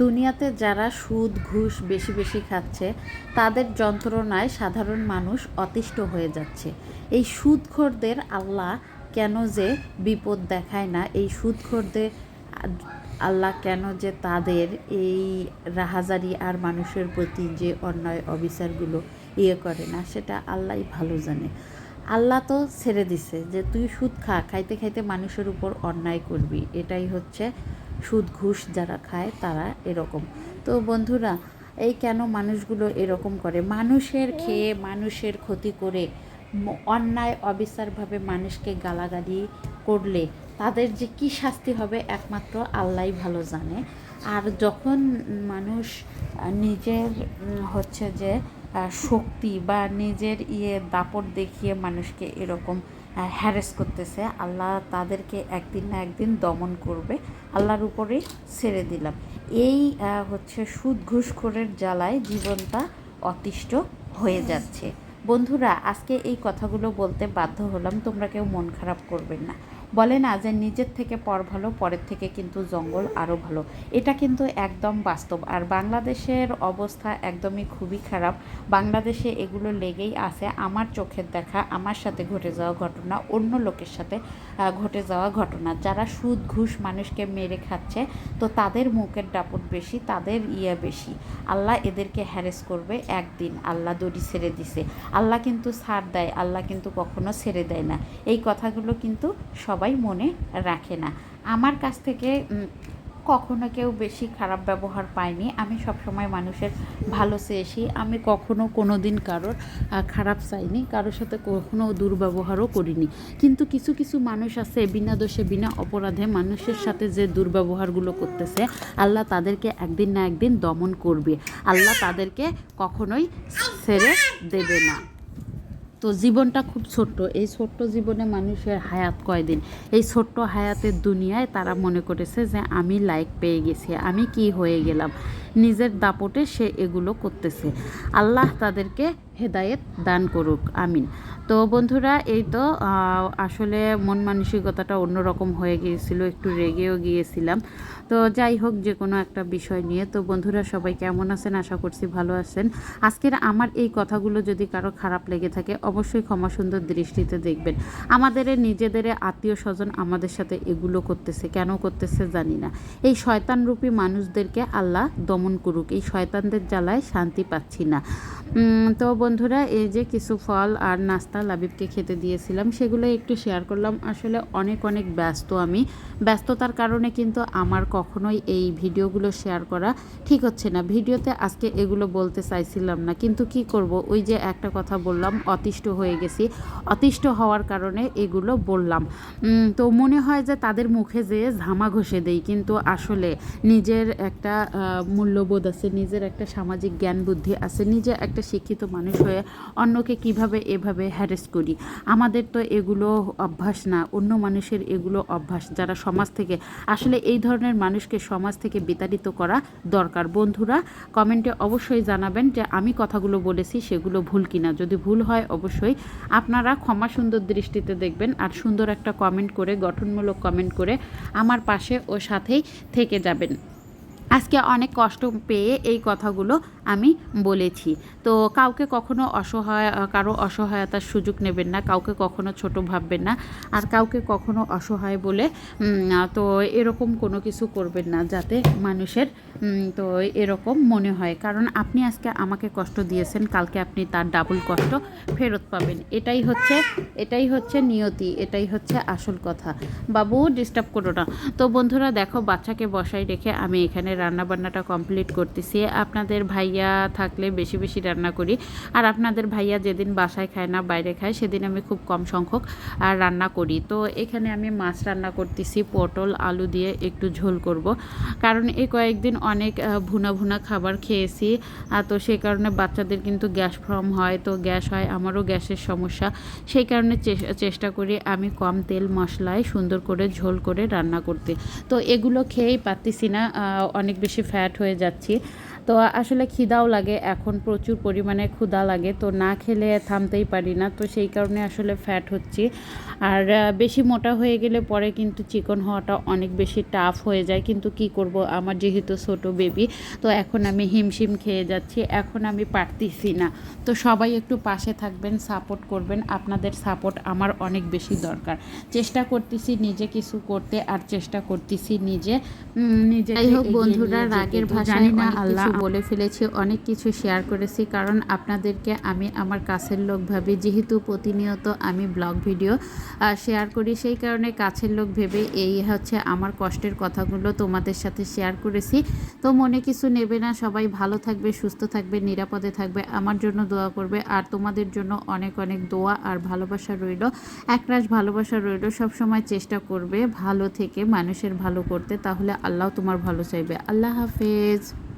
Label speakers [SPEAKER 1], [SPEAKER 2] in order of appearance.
[SPEAKER 1] দুনিয়াতে যারা সুদ, ঘুষ বেশি বেশি খাচ্ছে, তাদের যন্ত্রণায় সাধারণ মানুষ অতিষ্ঠ হয়ে যাচ্ছে। এই সুদখোরদের আল্লাহ কেন যে বিপদ দেখায় না, এই সুদখোরদের আল্লাহ কেন যে তাদের এই রাহাজারি আর মানুষের প্রতি যে অন্যায় অবিচারগুলো ইয়ে করে না, সেটা আল্লাহই ভালো জানে। আল্লাহ তো ছেড়ে দিছে যে তুই সুদ খা, খাইতে খাইতে মানুষের উপর অন্যায় করবি। এটাই হচ্ছে সুদ, ঘুষ যারা খায়, তারা এরকম। তো বন্ধুরা, এই কেন মানুষগুলো এরকম করে? মানুষের খেয়ে, মানুষের ক্ষতি করে অন্যায়, অবিচারভাবে মানুষকে গালাগালি করলে তাদের যে কি শাস্তি হবে একমাত্র আল্লাহই ভালো জানে। আর যখন মানুষ নিজের হচ্ছে যে শক্তি বা নিজের ইয়ে দাপট দেখিয়ে মানুষকে এরকম হ্যারেস করতেছে। আল্লাহ তাদেরকে একদিন না একদিন দমন করবে। আল্লাহর উপরেই ছেড়ে দিলাম। এই হচ্ছে সুদ ঘুষখোরের জ্বালায় জীবনটা অতিষ্ঠ হয়ে যাচ্ছে। বন্ধুরা, আজকে এই কথাগুলো বলতে বাধ্য হলাম। তোমরা কেউ মন খারাপ করবেন না। বলে না যে নিজের থেকে পর ভালো, পরের থেকে কিন্তু জঙ্গল আরও ভালো। এটা কিন্তু একদম বাস্তব। আর বাংলাদেশের অবস্থা একদমই খুবই খারাপ। বাংলাদেশে এগুলো লেগেই আছে। আমার চোখের দেখা, আমার সাথে ঘটে যাওয়া ঘটনা, অন্য লোকের সাথে ঘটে যাওয়া ঘটনা। যারা সুদ, ঘুষ মানুষকে মেরে খাচ্ছে, তো তাদের মুখের দাপট বেশি, তাদের ইয়ে বেশি। আল্লাহ এদেরকে হ্যারেস করবে একদিন। আল্লাহ দড়ি ছেড়ে দিছে। আল্লাহ কিন্তু ছাড় দেয়, আল্লাহ কিন্তু কখনো ছেড়ে দেয় না। এই কথাগুলো কিন্তু সবাই মনে রাখে না। আমার কাছ থেকে কখনো কেউ বেশি খারাপ ব্যবহার পায়নি। আমি সবসময় মানুষের ভালো চেয়েছি। আমি কখনো কোনো দিন কারোর খারাপ চাইনি। কারোর সাথে কখনো দুর্ব্যবহারও করিনি। কিন্তু কিছু কিছু মানুষ আছে, বিনা দোষে, বিনা অপরাধে মানুষের সাথে যে দুর্ব্যবহারগুলো করতেছে, আল্লাহ তাদেরকে একদিন না একদিন দমন করবে। আল্লাহ তাদেরকে কখনোই ছেড়ে দেবে না। তো জীবনটা খুব ছোট্ট। এই ছোট্ট জীবনে মানুষের হায়াত কয়দিন? এই ছোট্ট হায়াতের দুনিয়ায় তারা মনে করেছে যে, আমি লাইক পেয়ে গেছি, আমি কি হয়ে গেলাম? নিজের দাপটে সে এগুলো করতেছে। আল্লাহ তাদেরকে হেদায়েত দান করুক, আমিন। তো বন্ধুরা, এই তো আসলে মন মানসিকতাটা অন্যরকম হয়ে গিয়েছিল, একটু রেগেও গিয়েছিলাম। তো যাই হোক, যে কোনো একটা বিষয় নিয়ে। তো বন্ধুরা, সবাই কেমন আছেন? আশা করছি ভালো আছেন। আজকের আমার এই কথাগুলো যদি কারও খারাপ লেগে থাকে, অবশ্যই ক্ষমা সুন্দর দৃষ্টিতে দেখবেন। আমাদের নিজেদের আত্মীয় স্বজন আমাদের সাথে এগুলো করতেছে, কেন করতেছে জানি না। এই শয়তানরূপী মানুষদেরকে আল্লাহ দমন করুক। এই শয়তানদের জ্বালায় শান্তি পাচ্ছি না। তো বন্ধুরা, এই যে কিছু ফল আর নাস্তা লাবিবকে খেতে দিয়েছিলাম, সেগুলো একটু শেয়ার করলাম। আসলে অনেক অনেক ব্যস্ত আমি। ব্যস্ততার কারণে কিন্তু আমার কখনোই এই ভিডিওগুলো শেয়ার করা ঠিক হচ্ছে না। ভিডিওতে আজকে এগুলো বলতে চাইছিলাম না, কিন্তু কি করব? ওই যে একটা কথা বললাম, অতিষ্ঠ হয়ে গেছি। অতিষ্ঠ হওয়ার কারণে এগুলো বললাম। তো মনে হয় যে তাদের মুখে যে ঝামা ঘষে দেই, কিন্তু আসলে নিজের একটা মূল্যবোধ আছে, নিজের একটা সামাজিক জ্ঞান বুদ্ধি আছে, নিজে একটা শিক্ষিত মানুষ হয়ে অন্যকে কীভাবে এভাবে হ্যারেস করি? আমাদের তো এগুলো অভ্যাস না, অন্য মানুষের এগুলো অভ্যাস। যারা সমাজ থেকে, আসলে এই ধরনের মানুষকে সমাজ থেকে বিতাড়িত করা দরকার। বন্ধুরা কমেন্টে অবশ্যই জানাবেন যে আমি কথাগুলো বলেছি, সেগুলো ভুল কিনা। যদি ভুল হয়, অবশ্যই আপনারা ক্ষমা সুন্দর দৃষ্টিতে দেখবেন আর সুন্দর একটা কমেন্ট করে, গঠনমূলক কমেন্ট করে আমার পাশে ও সাথেই থেকে যাবেন। আজকে অনেক কষ্ট পেয়ে এই কথাগুলো আমি বলেছি। তো কাউকে কখনো অসহায়, কারও অসহায়তার সুযোগ নেবেন না, কাউকে কখনো ছোট ভাববেন না, আর কাউকে কখনো অসহায় বলে তো এরকম কোনো কিছু করবেন না যাতে মানুষের তো এরকম মনে হয়। কারণ আপনি আজকে আমাকে কষ্ট দিয়েছেন, কালকে আপনি তার ডাবল কষ্ট ফেরত পাবেন। এটাই হচ্ছে এটাই হচ্ছে নিয়তি, এটাই হচ্ছে আসল কথা। বাবু ডিস্টার্ব করো না। তো বন্ধুরা, দেখো, বাচ্চাকে বসাই রেখে আমি এখানে রান্নাবান্নাটা কমপ্লিট করতেছি। আপনাদের ভাইয়া থাকলে বেশি বেশি রান্না করি। আর আপনাদের ভাইয়া যেদিন বাসায় খায় না, বাইরে খায়, সেদিন আমি খুব কম সংখ্যক আর রান্না করি। তো এখানে আমি মাছ রান্না করতেছি, পটল, আলু দিয়ে একটু ঝোল করব। কারণ এই কয়েকদিন অনেক ভুনা ভুনা খাবার খেয়েছি তো সেই কারণে বাচ্চাদের কিন্তু গ্যাস ফর্ম হয়, তো গ্যাস হয়, আমারও গ্যাসের সমস্যা। সেই কারণে চেষ্টা করি আমি কম তেল মশলায় সুন্দর করে ঝোল করে রান্না করতে। তো এগুলো খেয়েই পারতেছি না অনেক বেশি ফ্যাট হয়ে যাচ্ছি। তো আসলে খিদাও লাগে এখন প্রচুর পরিমাণে ক্ষুধা লাগে তো না খেলে থামতেই পারি না তো সেই কারণে আসলে ফ্যাট হচ্ছি। আর বেশি মোটা হয়ে গেলে পরে কিন্তু চিকন হওয়াটা অনেক বেশি টাফ হয়ে যায় কিন্তু কি করব? আমার যেহেতু ছোট বেবি তো এখন আমি হিমশিম খেয়ে যাচ্ছি এখন আমি পারতেছি না। তো সবাই একটু পাশে থাকবেন সাপোর্ট করবেন আপনাদের সাপোর্ট আমার অনেক বেশি দরকার। চেষ্টা করতেছি নিজে কিছু করতে আর চেষ্টা করতেছি নিজে নিজে যাই হোক বন্ধুরা রাগের ভাষায় না আল্লাহ বলে ফেলেছি, অনেক কিছু শেয়ার করেছি। কারণ আপনাদেরকে আমি আমার কাছের লোক ভাবি, যেহেতু প্রতিনিয়ত আমি ব্লগ ভিডিও শেয়ার করি, সেই কারণে কাছের লোক ভেবে এই হচ্ছে আমার কষ্টের কথাগুলো তোমাদের সাথে শেয়ার করেছি। তো মনে কিছু নেবে না, সবাই ভালো থাকবে, সুস্থ থাকবে, নিরাপদে থাকবে, আমার জন্য দোয়া করবে। আর তোমাদের জন্য অনেক অনেক দোয়া আর ভালোবাসা রইল। একরাশ ভালোবাসা রইল, সবসময় চেষ্টা করবে ভালো থেকে মানুষের ভালো করতে। তাহলে আল্লাহ তোমার ভালো চাইবে। আল্লাহ হাফেজ।